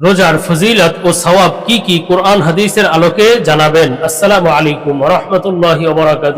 রোজার ফজিলত ও সওয়াব কি কি কোরআন হাদিসের আলোকে জানাবেন? আসসালামু আলাইকুম রহমতুল্লাহি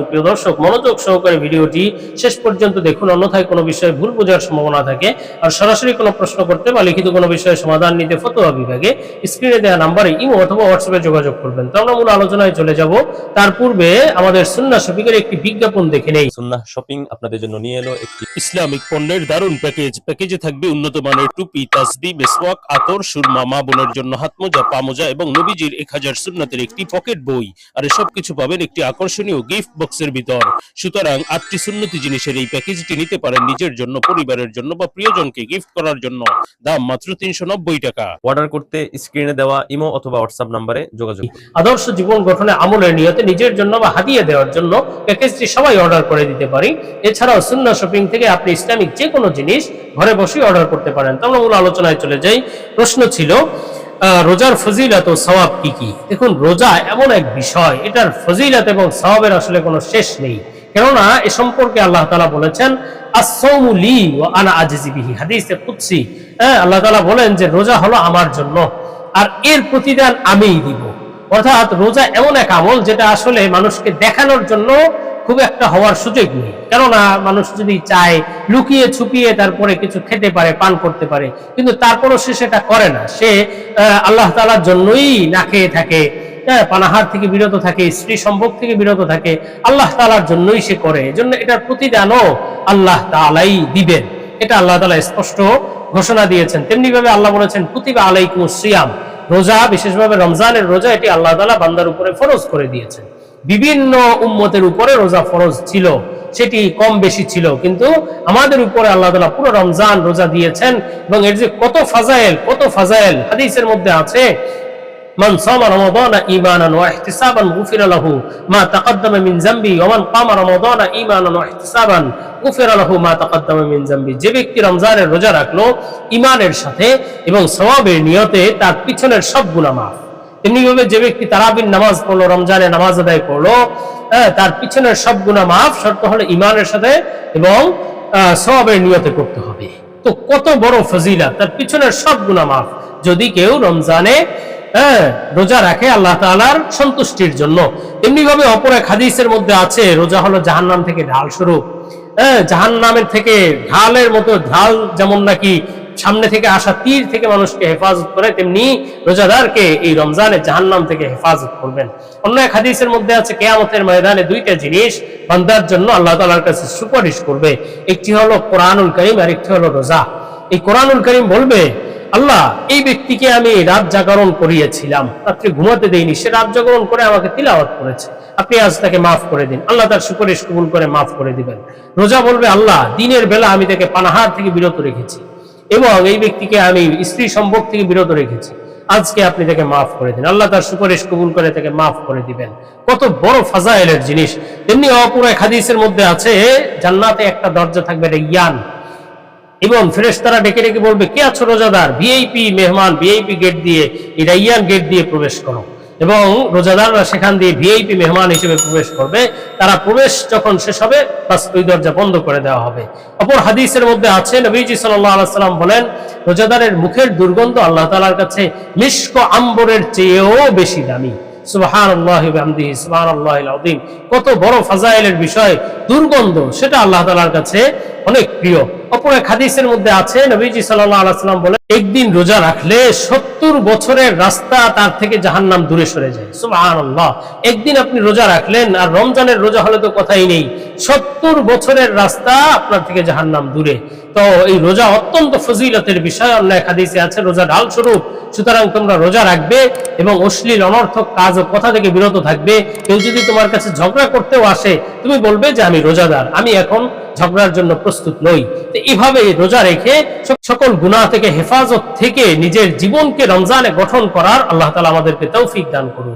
প্রিয় দর্শক মনোযোগ সহকারে ভিডিওটি শেষ পর্যন্ত দেখুন অন্যথায় কোনো বিষয়ে ভুল বোঝার সম্ভাবনা থাকে। আর সরাসরি কোনো প্রশ্ন করতে বা লিখিত কোনো বিষয়ে সমাধান নিতে ফতোয়া বিভাগে স্ক্রিনে দেওয়া নাম্বারে ইমো অথবা হোয়াটসঅ্যাপে যোগাযোগ করবেন। তো আমরা মূল আলোচনায় চলে যাব। তার পূর্বে আমাদের সুন্না শফিকের একটি বিজ্ঞাপন দেখে নেই। সুন্না শপিং আপনাদের জন্য নিয়ে এলো একটি ইসলামিক পণ্যের দারুণ প্যাকেজ। প্যাকেজে থাকবে উন্নত মানের টুপি তাসবি মেসওয়াক আতর সুরমা মা বোনের জন্য হাত মোজা পা মোজা এবং নবীজির এক হাজার সুন্নাতের একটি পকেট বই। আর সব কিছু পাবেন একটি আকর্ষণীয় গিফট বক্সের ভিতর। সুতরাং আটটি সুন্নতি জিনিসের এই প্যাকেজটি নিতে পারেন নিজের জন্য পরিবারের জন্য বা প্রিয়জনকে গিফট করার জন্য। দাম মাত্র তিনশো নব্বই টাকা। অর্ডার করতে স্ক্রিনে দেওয়া ইমো অথবা হোয়াটসঅ্যাপ নাম্বারে যোগাযোগ আদর্শ জীবন গঠনে আমলের নিয়তে নিজের জন্য বা হাতিয়ে দেওয়ার জন্য প্যাকেজটি সবাই অর্ডার করে দিতে পারি। এছাড়াও সুন্না শপিং থেকে আপনি ইসলামিক যে কোনো জিনিস ঘরে বসেই অর্ডার করতে পারেন। তো আমরা মূল আলোচনায় চলে যাই। প্রশ্ন ছিল রোজার ফজিলত ও সওয়াব কি কি? দেখুন, রোজা এমন এক বিষয়, এটার ফজিলত এবং সওয়াবের আসলে কোনো শেষ নেই। কেননা, এ সম্পর্কে আল্লাহ তালা বলেছেন আসসাউমু লি ওয়া আনা আজিজি বিহি হাদিসে হ্যাঁ আল্লাহ তাআলা বলেন যে, রোজা হলো আমার জন্য, আর এর প্রতিদান আমিই দিব। অর্থাৎ, রোজা এমন এক আমল, যেটা আসলে মানুষকে দেখানোর জন্য খুব একটা হওয়ার সুযোগ নেই। কেননা মানুষ যদি চায় লুকিয়ে ছুপিয়ে তারপরে কিছু খেতে পারে, পান করতে পারে, কিন্তু তারপরও সে সেটা করে না। সে আল্লাহ তালার জন্যই না খেয়ে থাকে হ্যাঁ পানাহার থেকে বিরত থাকে, স্ত্রী সম্ভোগ থেকে বিরত থাকে, আল্লাহ তালার জন্যই সে করে। এজন্য এটার প্রতিদানও আল্লাহ তালাই দিবেন। এটা আল্লাহ তালা স্পষ্ট ঘোষণা দিয়েছেন। তেমনি ভাবে আল্লাহ বলেছেন, কুতিবা আলাইকুম সিয়াম। রোজা, বিশেষভাবে রমজানের রোজা, এটি আল্লাহ তালা বান্দার উপরে ফরজ করে দিয়েছেন। বিভিন্ন উম্মতের উপরে রোজা ফরজ ছিল সেটি কম বেশি ছিল কিন্তু আমাদের উপরে আল্লাহ তালা পুরো রমজান রোজা দিয়েছেন এবং এর যে কত ফাজাইল কত ফাজাইল হাদিসের মধ্যে আছে من صام رمضان ايمانا واحتسابا غفر له ما تقدم من ذنبه ومن قام رمضان ايمانا واحتسابا غفر له ما تقدم من ذنبه যে ব্যক্তি রমজানের রোজা রাখলো ইমানের সাথে এবং সওয়াবের নিয়তে তার পিছনের সব গুনাহ মাফ তেমনি ভাবে যে ব্যক্তি তারাবির নামাজ পড়ল রমজানে নামাজ আদায় করল হ্যাঁ, তার পিছনের সব গুনাহ মাফ শর্ত হলো ইমানের সাথে এবং সওয়াবের নিয়তে করতে হবে। তো কত বড় ফজিলা তার পিছনের সব গুনাহ মাফ। যদি কেউ রমজানে হ্যাঁ রোজা রাখে আল্লাহ তাআলার সন্তুষ্টির জন্য। এমনি ভাবে অপর এক হাদিসের মধ্যে আছে রোজা হলো জাহান্নাম থেকে ঢাল স্বরূপ। হ্যাঁ জাহান্নামের থেকে ঢালের মতো ঢাল যেমন নাকি সামনে থেকে আসা তীর থেকে মানুষকে হেফাজত করে, তেমনি রোজাদারকে এই রমজানে জাহান্নাম থেকে হেফাজত করবেন। অন্য এক হাদিসের মধ্যে আছে, কেয়ামতের ময়দানে দুইটা জিনিস বান্দার জন্য আল্লাহ তাআলার কাছে সুপারিশ করবে। একটি হলো কোরআনুল করিম আর একটি হলো রোজা। এই কোরআনুল করিম বলবে, আল্লাহ, এই ব্যক্তিকে আমি রাত জাগরণ করিয়েছিলাম। রাত্রে ঘুমাতে দেইনি। সে রাত জাগরণ করে আমাকে তিলাওয়াত করেছে। আপনি আজ তাকে মাফ করে দিন। আল্লাহ তার সুপারিশ কবুল করে মাফ করে দিবেন। রোজা বলবে, আল্লাহ, দিনের বেলা আমি তাকে পানাহার থেকে বিরত রেখেছি। এবং এই ব্যক্তিকে আমি স্ত্রী সম্ভোগ থেকে বিরত রেখেছি। আজকে আপনি তাকে মাফ করে দিন। আল্লাহ তার সুপারিশ কবুল করে তাকে মাফ করে দিবেন। কত বড় ফাজাইলের জিনিস। তেমনি অপর এক হাদিসের মধ্যে আছে, জান্নাতে একটা দরজা থাকবে রিয়ান এবং ফেরেশতারা ডেকে ডেকে বলবে, কে আছো রোজাদার? ভিআইপি মেহমান, ভিআইপি গেট দিয়ে এই রাইয়ান গেট দিয়ে প্রবেশ করো। এবং রোজাদাররা সেখান দিয়ে ভিআইপি মেহমান হিসেবে প্রবেশ করবে। তারা প্রবেশ যখন শেষ হবে, বাস ওই দরজা বন্ধ করে দেওয়া হবে। অপর হাদিসের মধ্যে আছে, নবীজি সাল্লাম বলেন, রোজাদারের মুখের দুর্গন্ধ আল্লাহ তালার কাছে মিষ্ক আম্বরের চেয়েও বেশি দামি। কত বড় ফাজাইলের বিষয়, দুর্গন্ধ, সেটা আল্লাহ তালার কাছে অনেক প্রিয়। অপর এক মধ্যে আছে, নবীজি সাল্লাম বলেন, একদিন রোজা রাখলে 70 বছরের রাস্তা তার থেকে জাহান্নাম দূরে সরে যায়। সুবহানাল্লাহ। একদিন আপনি রোজা রাখলেন, আর রমজানের রোজা হলে তো কথাই নেই। 70 বছরের রাস্তা আপনার থেকে জাহান্নাম দূরে। তো এই রোজা অত্যন্ত ফজিলতের বিষয়। অন্য এক আছে, রোজা ঢাল স্বরূপ সুতরাং তোমরা রোজা রাখবে এবং অশ্লীল, অনর্থক কাজ ও কথা থেকে বিরত থাকবে। কেউ যদি তোমার কাছে ঝগড়া করতেও আসে, তুমি বলবে যে, আমি রোজাদার। আমি এখন ঝগড়ার জন্য প্রস্তুত নই। তো এভাবে রোজা রেখে সকল গুণা থেকে হেফাজত থেকে নিজের জীবনকে রমজানে গঠন করার আল্লাহ তালা আমাদেরকে তৌফিক দান করুন।